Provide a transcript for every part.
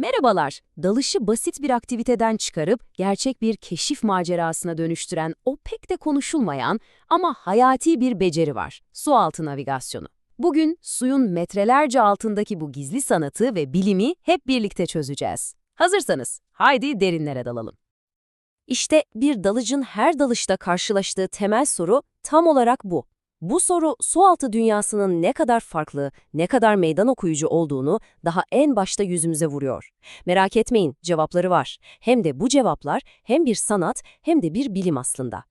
Merhabalar, dalışı basit bir aktiviteden çıkarıp gerçek bir keşif macerasına dönüştüren o pek de konuşulmayan ama hayati bir beceri var, sualtı navigasyonu. Bugün suyun metrelerce altındaki bu gizli sanatı ve bilimi hep birlikte çözeceğiz. Hazırsanız, haydi derinlere dalalım. İşte bir dalıcın her dalışta karşılaştığı temel soru tam olarak bu. Bu soru sualtı dünyasının ne kadar farklı, ne kadar meydan okuyucu olduğunu daha en başta yüzümüze vuruyor. Merak etmeyin, cevapları var. Hem de bu cevaplar hem bir sanat hem de bir bilim aslında.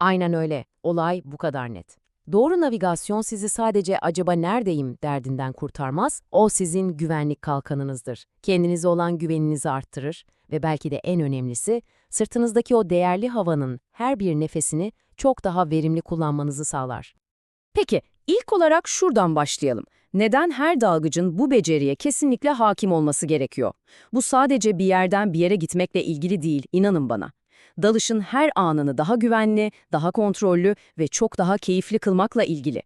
Aynen öyle. Olay bu kadar net. Doğru navigasyon sizi sadece acaba neredeyim derdinden kurtarmaz, o sizin güvenlik kalkanınızdır. Kendinize olan güveninizi arttırır ve belki de en önemlisi, sırtınızdaki o değerli havanın her bir nefesini çok daha verimli kullanmanızı sağlar. Peki, ilk olarak şuradan başlayalım. Neden her dalgıcın bu beceriye kesinlikle hakim olması gerekiyor? Bu sadece bir yerden bir yere gitmekle ilgili değil, inanın bana. Dalışın her anını daha güvenli, daha kontrollü ve çok daha keyifli kılmakla ilgili.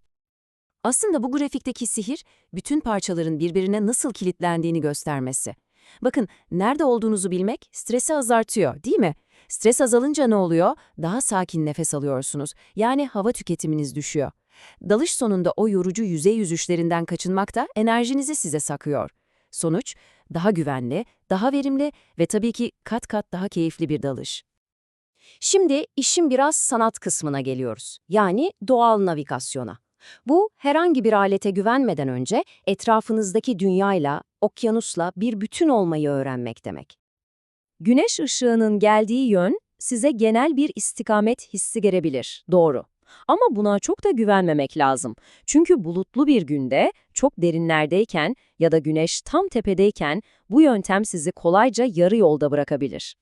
Aslında bu grafikteki sihir, bütün parçaların birbirine nasıl kilitlendiğini göstermesi. Bakın, nerede olduğunuzu bilmek stresi azaltıyor, değil mi? Stres azalınca ne oluyor? Daha sakin nefes alıyorsunuz. Yani hava tüketiminiz düşüyor. Dalış sonunda o yorucu yüzey yüzüşlerinden kaçınmak da enerjinizi size sakıyor. Sonuç, daha güvenli, daha verimli ve tabii ki kat kat daha keyifli bir dalış. Şimdi işin biraz sanat kısmına geliyoruz. Yani doğal navigasyona. Bu, herhangi bir alete güvenmeden önce etrafınızdaki dünyayla, okyanusla bir bütün olmayı öğrenmek demek. Güneş ışığının geldiği yön size genel bir istikamet hissi gelebilir, doğru. Ama buna çok da güvenmemek lazım. Çünkü bulutlu bir günde, çok derinlerdeyken ya da güneş tam tepedeyken bu yöntem sizi kolayca yarı yolda bırakabilir.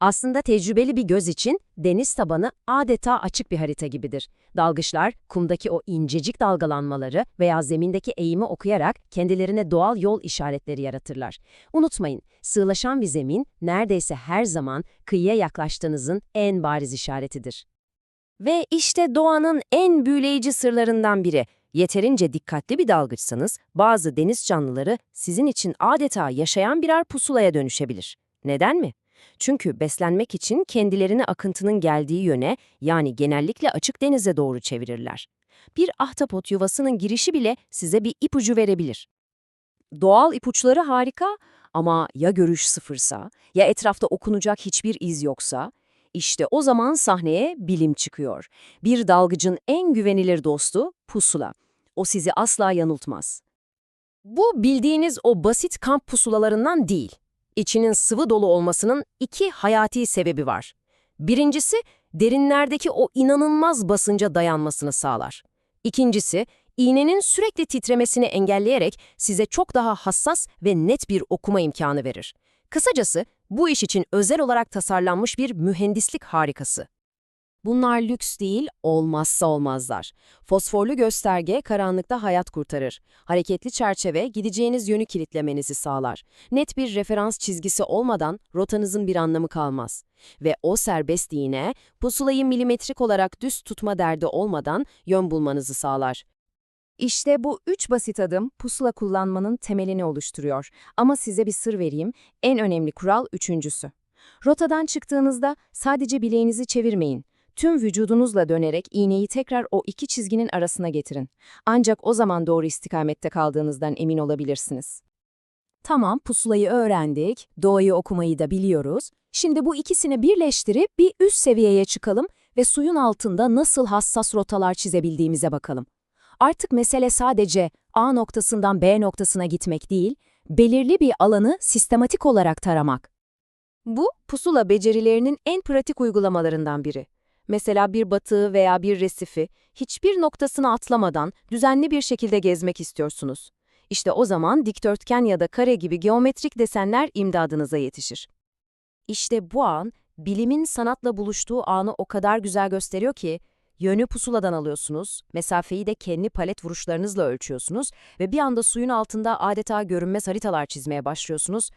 Aslında tecrübeli bir göz için deniz tabanı adeta açık bir harita gibidir. Dalgıçlar, kumdaki o incecik dalgalanmaları veya zemindeki eğimi okuyarak kendilerine doğal yol işaretleri yaratırlar. Unutmayın, sığlaşan bir zemin neredeyse her zaman kıyıya yaklaştığınızın en bariz işaretidir. Ve işte doğanın en büyüleyici sırlarından biri. Yeterince dikkatli bir dalgıçsanız, bazı deniz canlıları sizin için adeta yaşayan birer pusulaya dönüşebilir. Neden mi? Çünkü beslenmek için kendilerini akıntının geldiği yöne, yani genellikle açık denize doğru çevirirler. Bir ahtapot yuvasının girişi bile size bir ipucu verebilir. Doğal ipuçları harika ama ya görüş sıfırsa, ya etrafta okunacak hiçbir iz yoksa, işte o zaman sahneye bilim çıkıyor. Bir dalgıcın en güvenilir dostu pusula. O sizi asla yanıltmaz. Bu bildiğiniz o basit kamp pusulalarından değil. İçinin sıvı dolu olmasının iki hayati sebebi var. Birincisi, derinlerdeki o inanılmaz basınca dayanmasını sağlar. İkincisi, iğnenin sürekli titremesini engelleyerek size çok daha hassas ve net bir okuma imkanı verir. Kısacası, bu iş için özel olarak tasarlanmış bir mühendislik harikası. Bunlar lüks değil, olmazsa olmazlar. Fosforlu gösterge karanlıkta hayat kurtarır. Hareketli çerçeve gideceğiniz yönü kilitlemenizi sağlar. Net bir referans çizgisi olmadan rotanızın bir anlamı kalmaz. Ve o serbest iğne, pusulayı milimetrik olarak düz tutma derdi olmadan yön bulmanızı sağlar. İşte bu üç basit adım pusula kullanmanın temelini oluşturuyor. Ama size bir sır vereyim, en önemli kural üçüncüsü. Rotadan çıktığınızda sadece bileğinizi çevirmeyin. Tüm vücudunuzla dönerek iğneyi tekrar o iki çizginin arasına getirin. Ancak o zaman doğru istikamette kaldığınızdan emin olabilirsiniz. Tamam, pusulayı öğrendik, doğayı okumayı da biliyoruz. Şimdi bu ikisini birleştirip bir üst seviyeye çıkalım ve suyun altında nasıl hassas rotalar çizebildiğimize bakalım. Artık mesele sadece A noktasından B noktasına gitmek değil, belirli bir alanı sistematik olarak taramak. Bu, pusula becerilerinin en pratik uygulamalarından biri. Mesela bir batığı veya bir resifi hiçbir noktasını atlamadan düzenli bir şekilde gezmek istiyorsunuz. İşte o zaman dikdörtgen ya da kare gibi geometrik desenler imdadınıza yetişir. İşte bu an, bilimin sanatla buluştuğu anı o kadar güzel gösteriyor ki, yönü pusuladan alıyorsunuz, mesafeyi de kendi palet vuruşlarınızla ölçüyorsunuz ve bir anda suyun altında adeta görünmez haritalar çizmeye başlıyorsunuz.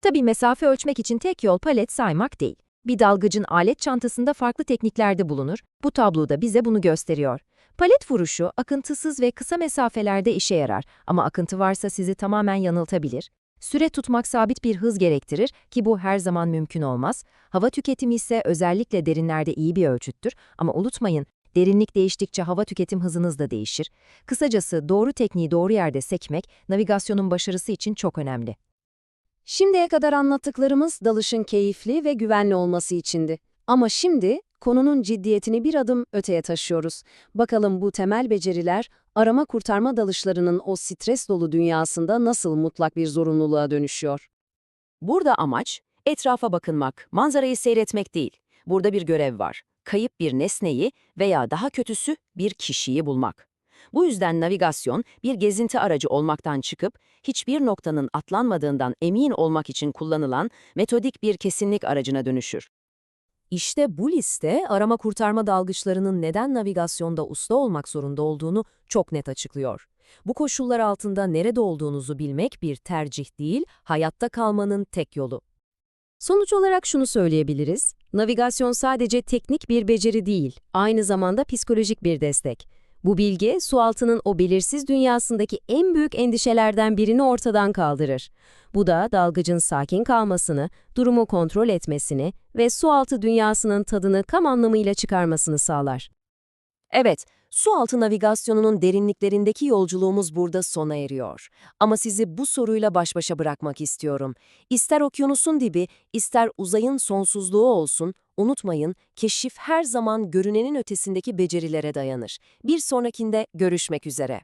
Tabii mesafe ölçmek için tek yol palet saymak değil. Bir dalgıcın alet çantasında farklı tekniklerde bulunur. Bu tabloda bize bunu gösteriyor. Palet vuruşu akıntısız ve kısa mesafelerde işe yarar ama akıntı varsa sizi tamamen yanıltabilir. Süre tutmak sabit bir hız gerektirir ki bu her zaman mümkün olmaz. Hava tüketimi ise özellikle derinlerde iyi bir ölçüttür ama unutmayın, derinlik değiştikçe hava tüketim hızınız da değişir. Kısacası doğru tekniği doğru yerde sekmek, navigasyonun başarısı için çok önemli. Şimdiye kadar anlattıklarımız dalışın keyifli ve güvenli olması içindi. Ama şimdi konunun ciddiyetini bir adım öteye taşıyoruz. Bakalım bu temel beceriler arama kurtarma dalışlarının o stres dolu dünyasında nasıl mutlak bir zorunluluğa dönüşüyor? Burada amaç etrafa bakınmak, manzarayı seyretmek değil. Burada bir görev var. Kayıp bir nesneyi veya daha kötüsü bir kişiyi bulmak. Bu yüzden navigasyon bir gezinti aracı olmaktan çıkıp hiçbir noktanın atlanmadığından emin olmak için kullanılan metodik bir kesinlik aracına dönüşür. İşte bu liste arama kurtarma dalgıçlarının neden navigasyonda usta olmak zorunda olduğunu çok net açıklıyor. Bu koşullar altında nerede olduğunuzu bilmek bir tercih değil, hayatta kalmanın tek yolu. Sonuç olarak şunu söyleyebiliriz. Navigasyon sadece teknik bir beceri değil, aynı zamanda psikolojik bir destek. Bu bilgi, sualtının o belirsiz dünyasındaki en büyük endişelerden birini ortadan kaldırır. Bu da dalgıcın sakin kalmasını, durumu kontrol etmesini ve sualtı dünyasının tadını tam anlamıyla çıkarmasını sağlar. Evet, su altı navigasyonunun derinliklerindeki yolculuğumuz burada sona eriyor. Ama sizi bu soruyla baş başa bırakmak istiyorum. İster okyanusun dibi, ister uzayın sonsuzluğu olsun, unutmayın, keşif her zaman görünenin ötesindeki becerilere dayanır. Bir sonrakinde görüşmek üzere.